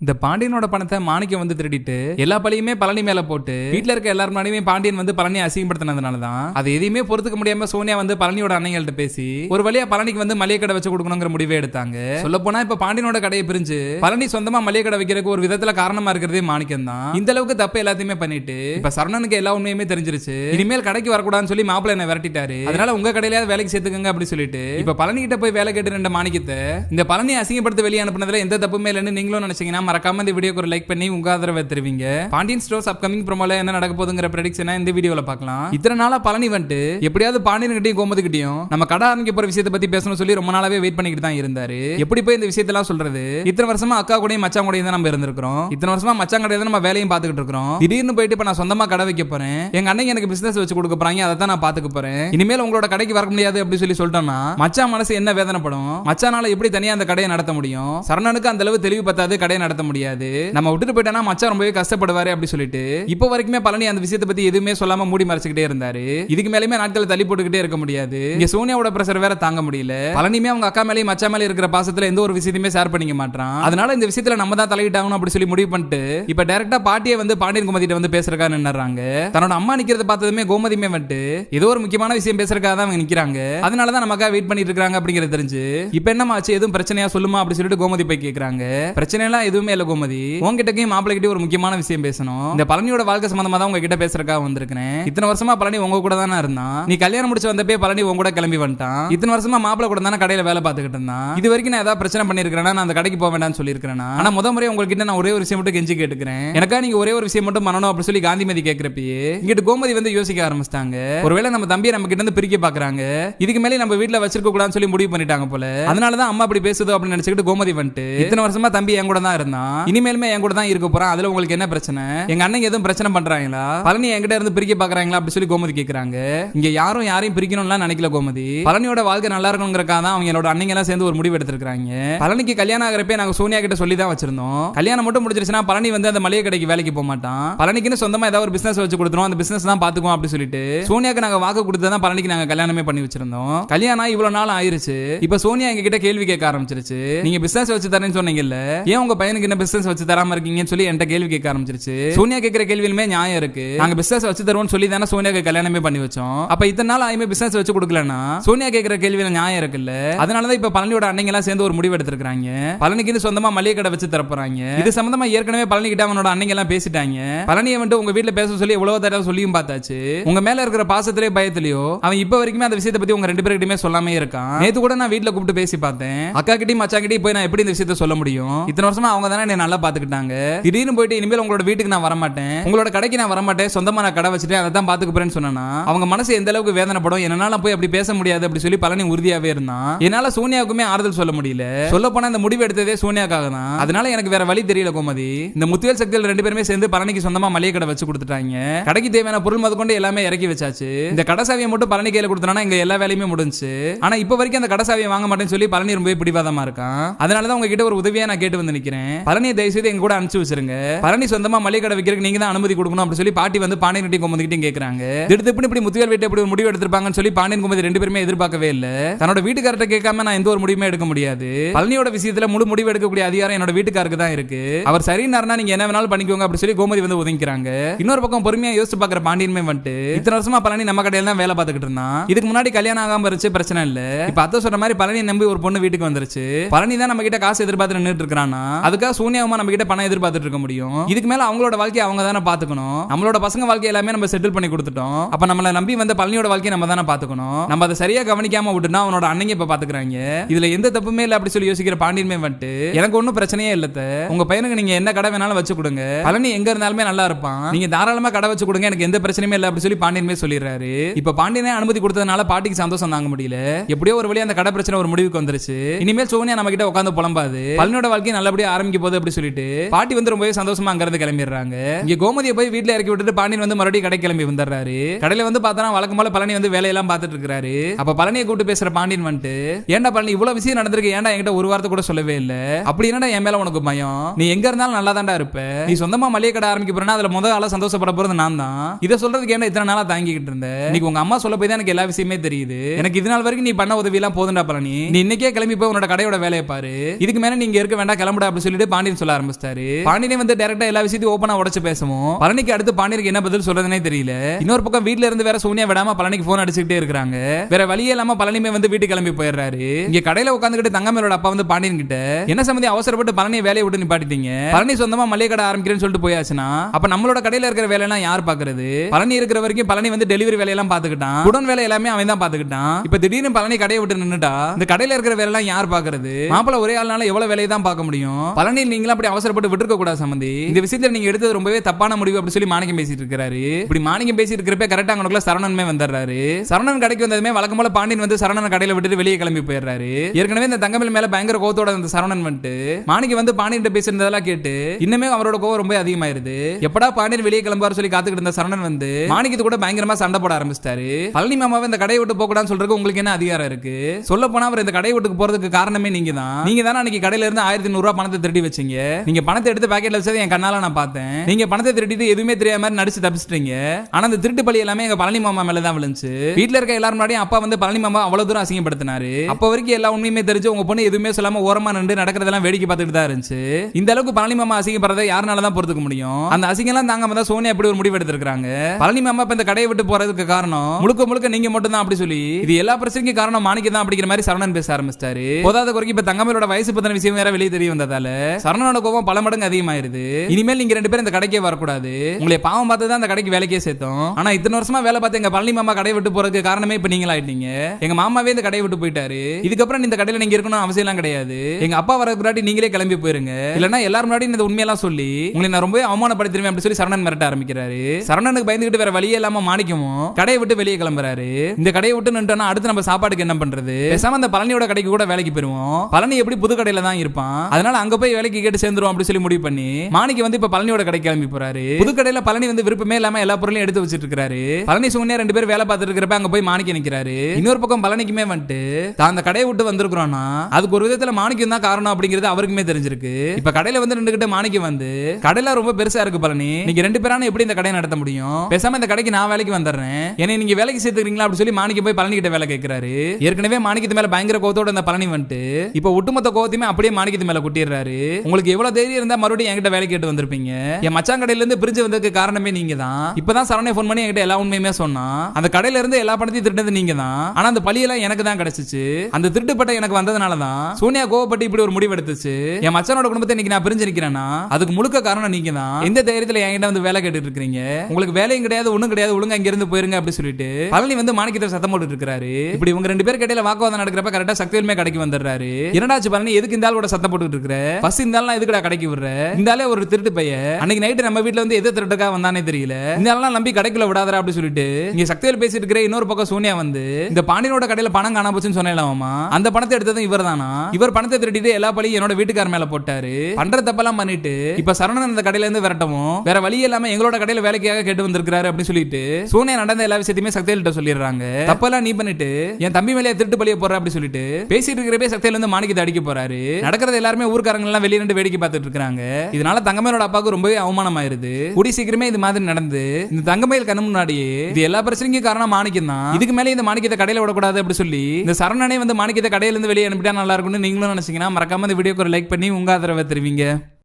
இந்த பாண்டியனோட பணத்தை மாணிக்கம் வந்து திருடிட்டு எல்லா பழியுமே பழனி மேல போட்டு வீட்ல இருக்க எல்லார் முன்னாடியுமே பாண்டியன் வந்து பழனி அசிங்கப்படுத்தினதுனால தான் அது எதையுமே பொறுத்துக்க முடியாம சோனியா வந்து பழனியோட அன்னைகள்ட்ட பேசி ஒரு வழியா பழனிக்கு வந்து மளிகை கடை வச்சு கொடுக்கணுங்கிற முடிவே எடுத்தாங்க. சொல்ல போனா இப்ப பாண்டியனோட கடையை பிரிஞ்சு பழனி சொந்தமா மளிகை கடை வைக்கிறதுக்கு ஒரு விதத்துல காரணமா இருக்கிறதே மாணிக்கம் தான். இந்த அளவுக்கு தப்பு எல்லாத்தையுமே பண்ணிட்டு இப்ப சரணனுக்கு எல்லா உண்மையுமே தெரிஞ்சிருச்சு. இனிமேல் கடைக்கு வரக்கூடாதுன்னு சொல்லி மாப்பிள்ள என்ன விரட்டிட்டாரு. அதனால உங்க கடையில வேலைக்கு சேர்த்துக்கங்க அப்படின்னு சொல்லிட்டு இப்ப பழனி கிட்ட போய் வேலை கேட்டு ரெண்டு மாணிக்கத்தை இந்த பழனி அசிங்கப்படுத்த வெளியே அனுப்புனதுல எந்த தப்புமே இல்லைன்னு நீங்களும் நினைச்சீங்கன்னா மறக்காம இந்த வீடியோக்கு ஒரு லைக் பண்ணி உங்க ஆதரவை தருவீங்க. பாண்டியன் ஸ்டோர்ஸ் அப்கமிங் ப்ரோமோல என்ன நடக்க போகுதுங்கிற ப்ரெடிக்ஷனை இந்த வீடியோல பார்க்கலாம். இத்தனை நாளா பழனி வந்துட்டு எப்படியாவது பாண்டியன் கிட்டையும் கோமதி கிட்டையும் நம்ம கடை ஆரம்பிக்க போற விஷயத்தை பத்தி பேசணும்னு சொல்லி ரொம்ப நாளாவே வெயிட் பண்ணிக்கிட்டு தான் இருந்தாரு. எப்படி போய் இந்த விஷயத்தெல்லாம் சொல்றது? இத்தனை வருஷமா அக்கா கூடயும் மச்சான் கூடயும் தான் நம்ம இருந்திருக்கிறோம். இத்தனை வருஷமா மச்சான் கடையில தான் நம்ம வேலையும் பார்த்துக்கிட்டு இருக்கிறோம். திடீர்னு போயிட்டு இப்ப நான் சொந்தமா கடை வைக்க போறேன். எங்க அண்ணன் எனக்கு பிசினஸ் வச்சு கொடுக்க போறாங்க அதை தான் நான் பாத்துக்க போறேன். இனிமேல் உங்களோட கடைக்கு வர முடியாது அப்படின்னு சொல்லி சொல்லிட்டோம்னா மச்சான் மனசு என்ன வேதனைப்படும்? மச்சானால எப்படி தனியா அந்த கடையை நடத்த முடியும்? சரணனுக்கு அந்த அளவு தெளிவு பத்தாது கடையை நடத்த முடியாது. நம்ம விட்டுட்டு போயிட்டானா மச்சான் ரொம்பவே கஷ்டப்படுவாரு அப்படி சொல்லிட்டு. இப்போ வரைக்குமே பழனி அந்த விஷயத்தை பத்தி எதுவுமே சொல்லாம மூடி மறைச்சுக்கிட்டே இருந்தாரு. இதுக்கு மேலேயுமே நாட்களை தள்ளி போட்டுக்கிட்டே இருக்க முடியாது. இங்க சோனியாவோட பிரஷர் வேற தாங்க முடியல. பழனியுமே அவங்க அக்கா மேலேயும் மச்சா மேலே இருக்கிற பாசத்துல எந்த ஒரு விஷயத்தையுமே ஷேர் பண்ணிக்க மாட்டான் அதனால இந்த விஷயத்துல நம்ம தான் தலையிட்டாகணும் அப்படி சொல்லி முடிவு பண்ணிட்டு இப்ப டைரக்டா பாட்டியை வந்து பாண்டியன் குமதிட்ட வந்து பேசுறக்கா நின்னுறாங்க. தன்னோட அம்மா நிக்கிறத பார்த்ததுமே கோமதியுமே வந்துட்டு ஏதோ ஒரு முக்கியமான விஷயம் பேசுறதுக்காக தான் அவங்க நிக்கிறாங்க. அதனால தான் நமக்காக வெயிட் பண்ணிட்டு இருக்காங்க அப்படிங்கிறது தெரிஞ்சு இப்ப என்னமாச்சு எதுவும் பிரச்சனையா சொல்லுமா? அப்படி சொல்லிட்டு கோமதி போய் கேக்குறாங்க. பிரச்சனை எல்லாம் எதுவும் இல்ல கோமதி. உங்ககிட்டயும் மாப்பிள்ளை கிட்ட ஒரு முக்கியமான விஷயம் பேசணும். இந்த பழனியோட வாழ்க்கை சம்பந்தமா தான் உங்ககிட்ட பேசுறதுக்காக வந்திருக்கிறேன். இத்தனை வருஷமா பழனி உங்க கூட தானே இருந்தான். நீ கல்யாணம் முடிச்சு வந்தப்பே பழனி உங்க கூட கிளம்பி வந்துட்டான். இத்தனை வருஷமா மாப்பிள்ளை கூட தானே கடையில வேலை பார்த்துக்கிட்டு இருந்தான். இது வரைக்கும் நான் ஏதாவது பிரச்சனை பண்ணிருக்கேன் நான் அந்த கடைக்கு போக வேண்டாம்னு சொல்லியிருக்கேன் ஆனா முத முறை உங்ககிட்ட நான் ஒரே ஒரு விஷயம் மட்டும் கெஞ்சி கேட்டுக்கிறேன். எனக்கா நீங்க ஒரே ஒரு விஷயம் மட்டும் பண்ணணும் அப்படின்னு சொல்லி காந்திமதி கேட்கிறப்பயே இங்கிட்டு கோமதி வந்து யோசிக்க ஆரம்பிச்சிட்டாங்க. ஒருவேளை நம்ம தம்பியை நம்ம கிட்ட இருந்து பிரிக்க பாக்குறாங்க. இதுக்கு மேலே நம்ம வீட்டுல வச்சிருக்க கூடாதுன்னு சொல்லி முடிவு பண்ணிட்டாங்க போல. அதனாலதான் அம்மா அப்படி பேசுதோ அப்படின்னு நினைச்சுக்கிட்டு கோமதி வந்துட்டு இத்தனை வருஷமா தம்பி என் கூட தான் இருந்தான். இனிமேலுமே என் கூட தான் இருக்க போறான். அதுல உங்களுக்கு என்ன பிரச்சனை? எங்க அண்ணன் எதுவும் பிரச்சனை பண்றாங்களா? பழனி என்கிட்ட இருந்து பிரிக்க பாக்குறாங்களா அப்படி சொல்லி கோமதி கேக்குறாங்க. இங்க யாரும் யாரையும் பிரிக்கணும்லாம் நினைக்கல கோமதி. பழனியோட வாழ்க்கை நல்லா இருக்கணுங்கிறக்காக தான் அவங்க என்னோட அண்ணங்க எல்லாம் சேர்ந்து ஒரு முடிவு எடுத்திருக்காங்க பழனிக்கு கல்யாணம் ஆகிறப்பே நாங்க சோனியா கிட்ட சொல்லி தான் வச்சிருந்தோம். கல்யாணம் மட்டும் முடிச்சிருச்சுன்னா பழனி வந்து அந்த மளிகை கடைக்கு வேலைக்கு போக மாட்டான். பழனிக்குன்னு சொந்தமா ஏதாவது ஒரு பிசினஸ் வச்சு கொடுத்துரும் அந்த பிசினஸ் தான் பாத்துக்குவோம் அப்படி சொல்லிட்டு சோனியாக்கு நாங்க வாக்கு கொடுத்து தான் பழனிக்கு நாங்க கல்யாணமே பண்ணி வச்சிருந்தோம். கல்யாணம் இவ்வளவு நாள் ஆயிருச்சு. இப்ப சோனியா எங்க கிட்ட கேள்வி கேட்க ஆரம்பிச்சிருச்சு. நீங்க பிசினஸ் வச்சு தரேன்னு சொன்னீங்கல்ல ஏன் உங்க பையனுக்கு என்ன பிசினஸ் வச்சு தராம இருக்கீங்கன்னு சொல்லி என்கிட்ட கேள்வி கேட்க ஆரம்பிச்சிருச்சு. சோனியா கேட்கிற கேள்வியிலுமே நியாயம் இருக்கு. நாங்க பிசினஸ் வச்சு தருவோம்னு சொல்லி தானே சோனியாக்கு கல்யாணமே பண்ணி வச்சோம். அப்ப இத்தனை நாள் ஆயுமே பிசினஸ் வச்சு கொடுக்கலன்னா சோனியா கேட்கிற கேள்வியில நியாயம் இருக்குல்ல? அதனாலதான் இப்ப பழனியோட அன்னைங்க எல்லாம் சேர்ந்து ஒரு முடிவு எடுத்திருக்காங்க பழனிக்கு சொந்தமா மளிகை கடை வச்சு தரப்போறாங்க. இது சம்பந்தமா ஏற்கனவே பழனி கிட்ட அவனோட அன்னைங்க எல்லாம் பேசிட்டாங்க. பழனியை வந்துட்டு உங்க வீட்டுல பேச சொல்லி எவ்வளவு தடவை சொல்லியும் பார்த்தாச்சு. உங்க மேல இருக்கிற பாசத்திலே பயத்திலயோ அவன் இப்ப வரைக்குமே அந்த விஷயத்தை பத்தி உங்க ரெண்டு பேருக்கிட்டயுமே சொல்லாமே இருக்கான். நேத்து கூட நான் வீட்டுல கூப்பிட்டு பேசி பார்த்தேன். அக்கா கிட்டயும் மச்சா கிட்டயும் போய் நான் எப்படி இந்த விஷயத்த சொல்ல முடியும்? இத்தனை வருஷமா அவங்க தானே என்ன நல்லா பாத்துக்கிட்டாங்க திடீர்னு போயிட்டு இனிமேல் உங்களோட வீட்டுக்கு நான் வரமாட்டேன். உங்களோட கடைக்கு நான் வரமாட்டேன். சொந்தமா நான் கடை வச்சுட்டு அதை தான் பாத்துக்க போறேன்னு சொன்னா அவங்க மனசு எந்த அளவுக்கு வேதனைப்படும்? என்னால போய் அப்படி பேச முடியாது அப்படி சொல்லி பழனி உறுதியாவே இருந்தான். என்னால சோனியாவுக்குமே ஆறுதல் சொல்ல முடியல. சொல்ல போனா இந்த முடிவு எடுத்ததே சோனியாக்காக தான். அதனால எனக்கு வேற வழி தெரியல கோமதி. இந்த முத்துவேல் சக்திகள் ரெண்டு பேருமே சேர்ந்து பழனிக்கு சொந்தமா மளிகை கடை வச்சு கொடுத்துட்டாங்க. கடைக்கு தேவையான பொருள் முதற்கொண்டு எல்லாமே இறக்கி வச்சாச்சு. இந்த கடைசாவியை மட்டும் பழனி கையில கொடுத்தனா இங்க எல்லா வேலையுமே முடிஞ்சு. ஆனா இப்ப வரைக்கும் அந்த கடைசாவியை வாங்க மாட்டேன்னு சொல்லி பழனி ரொம்ப பிடிவாதமா இருக்கான். அதனாலதான் உங்ககிட்ட ஒரு உதவியா நான் கேட்டு வந்து நிக்கிறேன். பழனி தயவு செய்து எங்க கூட அனுப்பிச்சு வச்சிருங்க. பழனி சொந்தமா மளிகை கடை வைக்கிறதுக்கு நீங்க தான் அனுமதி கொடுக்கணும் அப்படி சொல்லி பாட்டி வந்து பாண்டியன் கிட்டையும் குமதிக்கிட்டையும் கேக்குறாங்க. திடுத்து இப்படி இப்படி முத்துவேல் வீட்டை இப்படி ஒரு முடிவு எடுத்திருப்பாங்கன்னு சொல்லி பாண்டியன் குமதி ரெண்டு பேருமே எதிர்பார்க்கவே இல்ல. தன்னோட வீட்டுக்காரர்ட்ட கேட்காம நான் எந்த ஒரு முடிவுமே எடுக்க முடியாது. பழனியோட விஷயத்துல முழு முடிவு எடுக்கக்கூடிய அதிகாரம் என்னோட வீட்டுக்காருக்கு தான் இருக்கு. அவர் சரின்னாருன்னா நீங்க என்ன வேணாலும் பண்ணிக்கோங்க அப்படி சொல்லி கோமதி வந்து ஒதுங்கிறாங்க இன்னொரு பக்கம் பொறுமையா யோசிச்சு பாக்குற பாண்டியனுமே வந்துட்டு இத்தனை வருஷமா பழனி நம்ம கடையில தான் வேலை பார்த்துக்கிட்டு இருந்தான். இதுக்கு முன்னாடி கல்யாணம் ஆகாம இருந்துச்சு பிரச்சனை இல்ல. இப்ப அத்தை சொல்ற மாதிரி பழனி நம்பி ஒரு பொண்ணு வீட்டுக்கு வந்துருச்சு. பழனி தான் நம்ம கிட்ட காசு எதிர்பார்த்து நின்றுட்டு இருக்கானா அதுக்காக சூன்யாவமா நம்ம கிட்ட பணம் எதிர்பார்த்துட்டு இருக்க முடியும்? இதுக்கு மேல அவங்களோட வாழ்க்கையை அவங்க தானே பாத்துக்கணும். நம்மளோட பசங்க வாழ்க்கை எல்லாமே நம்ம செட்டில் பண்ணி கொடுத்துட்டோம். அப்ப நம்மள நம்பி வந்த பழனியோட வாழ்க்கையை நம்ம தானே பாத்துக்கணும். நம்ம அதை சரியா கவனிக்காம விட்டுனா அவனோட அண்ணங்க இப்ப பாத்துக்கிறாங்க. இதுல எந்த தப்புமே இல்ல அப்படி சொல்லி யோசிக்கிற பாண்டியன்மே வந்துட்டு எனக்கு ஒன்னும் பிரச்சனையே இல்லத்த உங்க பையனுக்கு நீங்க என்ன கடை வேணாலும் வச்சு கொடுங்க. பழனி எங்க இருந்தாலுமே நல்லா இருப்பான். நீங்க தாராளமா கடை வச்சு கொடுங்க. எனக்கு எந்த பிரச்சனையுமே இல்ல அப்படி சொல்லி பாண்டியன்மே சொல்லிடுறாரு. இப்ப பாண்டியனே அனுமதி கொடுத்ததுனால பாட்டிக்கு சந்தோஷம் தாங்க முடியல. எப்படியோ ஒரு வழி அந்த கடை பிரச்சனை ஒரு முடிவுக்கு வந்துருச்சு. இனிமேல் சோனியா நம்ம கிட்ட உட்காந்து புலம்பாது. பழனியோட வாழ்க்கையை நல்லபடியா ஆரம்பிக்க போகுது அப்படி சொல்லிட்டு பாட்டி வந்து ரொம்பவே சந்தோஷமா அங்க இருந்து கிளம்பிடுறாங்க. இங்க கோமதியை போய் வீட்டுல இறக்கி விட்டுட்டு பாண்டியன் வந்து மறுபடியும் கடை கிளம்பி வந்துடுறாரு. கடையில வந்து பார்த்தா வழக்கம் போல பழனி வந்து வேலையெல்லாம் பார்த்துட்டு இருக்காரு அப்ப பழனியை கூப்பிட்டு பேசுற பாண்டியன் வந்துட்டு ஏன்டா பழனி இவ்வளவு விஷயம் நடந்திருக்கு. ஏன்டா என்கிட்ட ஒரு வார்த்தை கூட சொல்லவே இல்ல? அப்படி என்னடா என் மேல உனக்கு பயம்? நீ எங்க இருந்தாலும் நல்லா தான்டா இருப்ப. நீ சொந்தமா மளிகை கடை ஆரம்பிக்க போறேன்னா அதுல முதல் ஆளா சந்தோஷப்பட போறது நான் தான். இதை சொல்றதுக்கு ஏன்டா இத்தனை நாளா தாங்கிக்கிட்டு இருந்தேன் இன்னைக்கு உங்க அம்மா சொல்ல போய் தான் எனக்கு எல்லா விஷயமே தெரியுது. எனக்கு இது நாள் வரைக்கும் நீ பண்ண உதவி எல்லாம் போதுண்டா பழனி. நீ இன்னைக்கே கிளம்பி போய் உன்னோட கடையோட வேலையை பாரு. இதுக்கு மேல நீங்க இருக்க வேண்டாம் கிளம்புடா அப்படி சொல்லிட்டு சொல்லி பாண்டியன் சொல்ல ஆரம்பிச்சிட்டாரு. பாண்டியனே வந்து டைரக்டா எல்லா விஷயத்தையும் ஓப்பனா உடச்சு பேசவும். பழனிக்கு அடுத்து பாண்டியனுக்கு என்ன பதில் சொல்றதுனே தெரியல. இன்னொரு பக்கம் வீட்ல இருந்து வேற சோனியா விடாம பழனிக்கு போன் அடிச்சுக்கிட்டே இருக்காங்க வேற வழியே இல்லாம பழனிமே வந்து வீட்டுக்கு கிளம்பி போயிடுறாரு. இங்க கடையில உட்காந்துக்கிட்டு தங்கமேலோட அப்பா வந்து பாண்டியன் கிட்ட என்ன சம்பந்தி அவசரப்பட்டு பழனியை வேலையை விட்டு நிப்பாட்டிட்டீங்க? பழனி சொந்தமா மளிகை கடை ஆரம்பிக்கிறேன்னு சொல்லிட்டு போயாச்சுன்னா அப்ப நம்மளோட கடையில இருக்கிற வேலையெல்லாம் யார் பாக்குறது? பழனி இருக்கிற வரைக்கும் பழனி வந்து டெலிவரி வேலையெல்லாம் பாத்துக்கிட்டான். உடன் வேலை எல்லாமே அவன் தான் பாத்துக்கிட்டான். இப்ப திடீர்னு பழனி கடையை விட்டு நின்னுட்டா இந்த கடையில இருக்கிற வேலையெல்லாம் யார் பாக்குறது? மாப்பிள்ள ஒரே ஆள்னால எவ்வளவு வேலையை தான் பார்க்க முடியும்? பழனி நீங்களும் அப்படி அவசரப்பட்டு விட்டுருக்க கூடாது சம்பந்தி இந்த விஷயத்துல நீங்க எடுத்தது ரொம்பவே தப்பான முடிவு அப்படி சொல்லி மாணிக்கம் பேசிட்டு இருக்காரு இப்படி மாணிக்கம் பேசிட்டு இருக்கிறப்ப கரெக்டா அங்கனுக்குள்ள சரவணன்மே வந்துடுறாரு. சரணன் கடைக்கு வந்ததுமே வழக்கம் போல பாண்டியன் வந்து சரணன் கடையில விட்டுட்டு வெளியே கிளம்பி போயிடுறாரு. ஏற்கனவே இந்த தங்கமில் மேல பயங்கர கோவத்தோட அந்த சரணன் வந்துட்டு மாணிக்கம் வந்து பாண்டியன் பேசியிருந்ததெல்லாம் கேட்டு இன்னுமே அவரோட கோவம் ரொம்ப அதிகமாயிருது. எப்படா பாண்டியன் வெளியே கிளம்புவார் சொல்லி காத்துக்கிட்டு இருந்த சரணன் வந்து மாணிக்கத்து கூட பயங்கரமா சண்டை போட ஆரம்பிச்சிட்டாரு. பழனி மாமாவை இந்த கடையை விட்டு போக கூடாதுன்னு சொல்றதுக்கு உங்களுக்கு என்ன அதிகாரம் இருக்கு? சொல்ல போனா அவர் இந்த கடையை விட்டு போறதுக்கு காரணமே நீங்க தான் நீங்க தானே அன்னைக்கு கடையில இருந்து ஆயிரத்தி நூறு ரூபாய் பணத்தை திருடி வச்சீங்க. நீங்க பணத்தை எடுத்து பாக்கெட்ல வச்சதை என் கண்ணால நான் பார்த்தேன். நீங்க பணத்தை திருடிட்டு எதுவுமே தெரியாம மாதிரி நடிச்சு தப்பிச்சிட்டீங்க. ஆனா அந்த திருட்டு பழி எல்லாமே எங்க பழனி மாமா மேல தான் விழுந்துச்சு. வீட்டுல இருக்க எல்லாரும் முன்னாடியும் அப்பா வந்து பழனி மாமா அவ்வளவு தூரம் அசிங்கப்படுத்தினாரு. அப்ப வரைக்கும் எல்லா உண்மையுமே தெரிஞ்சு உங்க பொண்ணு எதுவுமே சொல்லாம ஓரமா நின்று நடக்கிறதெல்லாம் வேடிக்கை பார்த்துட்டு தான் இருந்துச்சு. இந்த அளவுக்கு பழனி மாமா அசிங்கப்படுறதை யாருனால தான் பொறுத்துக்க முடியும்? அந்த அசிங்கம்லாம் தாங்க தான் சோனியா எப்படி ஒரு முடிவு எடுத்திருக்காங்க பழனி மாமா இப்ப இந்த கடையை விட்டு போறதுக்கு காரணம் முழுக்க முழுக்க நீங்க மட்டும் தான் அப்படி சொல்லி இது எல்லா பிரச்சனைக்கும் காரணம் மாணிக்க தான் அப்படிங்கிற மாதிரி சரவணன் பேச ஆரம்பிச்சிட்டாரு. போதாத குறைக்கு இப்ப தங்கமலோட வயசு பத்தின விஷயம் வேற வெளியே தெரிய வந்ததால. சரணனோட கோபம் பல மடங்கு அதிகமாயிருது. இனிமேல் நீங்க ரெண்டு பேரும் இந்த கடைக்கே வரக்கூடாது. உங்களை பாவம் பார்த்து தான் அந்த கடைக்கு வேலைக்கே சேர்த்தோம். ஆனா இத்தனை வருஷமா வேலை பார்த்து எங்க பழனி மாமா கடை விட்டு போறதுக்கு காரணமே இப்ப நீங்களா ஆயிட்டீங்க எங்க மாமாவே இந்த கடையை விட்டு போயிட்டாரு. இதுக்கப்புறம் இந்த கடையில நீங்க இருக்கணும் அவசியம் எல்லாம் கிடையாது. எங்க அப்பா வரதுக்கு முன்னாடி நீங்களே கிளம்பி போயிருங்க. இல்லனா எல்லாரும் முன்னாடி இந்த உண்மையெல்லாம் சொல்லி உங்களை நான் ரொம்பவே அவமானப்படுத்திருவேன் அப்படின்னு சொல்லி சரணன் மிரட்ட ஆரம்பிக்கிறாரு. சரணனுக்கு பயந்துகிட்டு வேற வழியே இல்லாம மாணிக்கமும் கடையை விட்டு வெளியே கிளம்புறாரு. இந்த கடையை விட்டு நின்றுனா அடுத்து நம்ம சாப்பாட்டுக்கு என்ன பண்றது? பேசாம அந்த பழனியோட கடைக்கு கூட வேலைக்கு போயிருவோம். பழனி எப்படி புது கடையில தான் இருப்பான். அதனால அங்க போய் வேலைக்கு கேட்டு சேர்ந்துரும் அப்படி சொல்லி முடிவு பண்ணி மாணிக்கு வந்து இப்ப பழனியோட கடைக்கு கிளம்பி போறாரு. புது கடையில பழனி வந்து விருப்பமே இல்லாம எல்லா பொருளையும் எடுத்து வச்சிட்டு இருக்காரு பழனி சுகன்யா ரெண்டு பேரும் வேலை பார்த்துட்டு இருக்கிறப்ப அங்க போய் மாணிக்க நிக்கிறாரு. இன்னொரு பக்கம் பழனிக்குமே வந்துட்டு தான் அந்த கடையை விட்டு வந்திருக்கிறோம்னா அதுக்கு ஒரு விதத்துல மாணிக்கம் தான் காரணம் அப்படிங்கிறது அவருக்குமே தெரிஞ்சிருக்கு. இப்ப கடையில வந்து நின்றுகிட்டு மாணிக்கம் வந்து கடையில ரொம்ப பெருசா இருக்கு பழனி. நீங்க ரெண்டு பேரான எப்படி இந்த கடையை நடத்த முடியும்? பேசாம இந்த கடைக்கு நான் வேலைக்கு வந்துடுறேன். என்னை நீங்க வேலைக்கு சேர்த்துக்கிறீங்களா அப்படி சொல்லி மாணிக்கம் போய் பழனி கிட்ட வேலை கேட்கிறாரு ஏற்கனவே மாணிக்கத்து மேல பயங்கர கோவத்தோட இந்த பழனி வந்துட்டு இப்ப ஒட்டுமொத்த கோவத்தையுமே அப்படியே மாணிக்கத்து மேல கொட்டிடுறாரு. உங்களுக்கு எவ்வளவு தைரியம் இருந்தா மறுபடியும் என்கிட்ட வேலை கேட்டு வந்திருப்பீங்க? என் மச்சான் கடையில இருந்து பிரிஞ்சு வந்ததுக்கு காரணமே நீங்க தான் இப்பதான் சரணை ஃபோன் பண்ணி என்கிட்ட எல்லா உண்மையுமே சொன்னா. அந்த கடையில இருந்து எல்லா பணத்தையும் திருட்டது நீங்க தான் ஆனா அந்த பழியெல்லாம் எனக்கு தான் கிடைச்சிச்சு. அந்த திருட்டுப்பட்ட எனக்கு வந்ததுனால தான் சோனியா கோவப்பட்டு இப்படி ஒரு முடிவு எடுத்துச்சு என் மச்சானோட குடும்பத்தை இன்னைக்கு நான் பிரிஞ்சு நிக்கிறேன்னா அதுக்கு முழுக்க காரணம் நீங்க தான் எந்த தைரியத்துல என்கிட்ட வந்து வேலை கேட்டுட்டு இருக்கீங்க உங்களுக்கு வேலையும் கிடையாது ஒண்ணும் கிடையாது ஒழுங்கா இங்க இருந்து போயிருங்க அப்படி சொல்லிட்டு. பழனி வந்து மாணிக்கத்தை சத்தம் போட்டு இருக்காரு இப்படி இவங்க ரெண்டு பேர் கடையில வாக்குவாதம் நடக்கிறப்ப கரெக்டா சக்தியுமே கடைக்கு வந்துடுறாரு. இரண்டாச்சு பழனி எதுக்கு இந்த ஆள் கூட சத்தம் போட்டுட்டு இருக்கிற? ஃபர்ஸ்ட் இந்த எதுக்கடா கடைக்கு விடுற? இந்த ஒரு திருட்டு பைய அன்னைக்கு நைட்டு நம்ம வீட்டுல வந்து எது திருட்டுக்கா வந்தானே தெரியல. இந்த நம்பி கடைக்குள்ள விடாதரா அப்படின்னு சொல்லிட்டு இங்க சக்திவேல் பேசிட்டு இருக்கிற இன்னொரு பக்கம் சோனியா வந்து இந்த பாண்டியனோட கடையில பணம் காண போச்சுன்னு சொன்னேன்லாமா அந்த பணத்தை எடுத்ததும் இவர் தானா இவர் பணத்தை திருடிட்டு எல்லா பழியும் என்னோட வீட்டுக்கார மேல போட்டாரு. பண்ற தப்பெல்லாம் பண்ணிட்டு இப்ப சரவணன் அந்த கடையில இருந்து விரட்டவும் வேற வழி இல்லாம எங்களோட கடையில வேலைக்காக கேட்டு வந்திருக்காரு அப்படின்னு சொல்லிட்டு சோனியா நடந்த எல்லா விஷயத்தையுமே சக்திவேல்கிட்ட சொல்லிடுறாங்க. தப்பெல்லாம் நீ பண்ணிட்டு என் தம்பி மேலே திருட்டு பழிய போற அப்படி சொல்லிட்டு பேசிட்டு இருக்கிறப்பே சக்தியில வந்து மாணிக்கத்தை அடிக்க போறாரு. நடக்கிறது எல்லாருமே ஊர்க்காரங்க எல்லாம் வெளியே நின்று வேடிக்கை பார்த்துட்டு இருக்காங்க இதனால தங்கமேலோட அப்பாவுக்கு ரொம்பவே அவமானம் ஆயிருது கூடி சீக்கிரமே இது மாதிரி நடந்து இந்த தங்கமயில் கண்ணு முன்னாடியே இது எல்லா பிரச்சனைக்கும் காரணம் மாணிக்கம் தான். இதுக்கு மேலே இந்த மாணிக்கத்தை கடையில விடக்கூடாது அப்படி சொல்லி இந்த சரணனே வந்து மாணிக்கத்தை கடையில இருந்து வெளியே அனுப்பிட்டா நல்லா இருக்கும்னு நீங்களும் நினைச்சீங்கன்னா மறக்காம இந்த வீடியோக்கு ஒரு லைக் பண்ணி உங்க ஆதரவை தருவீங்க.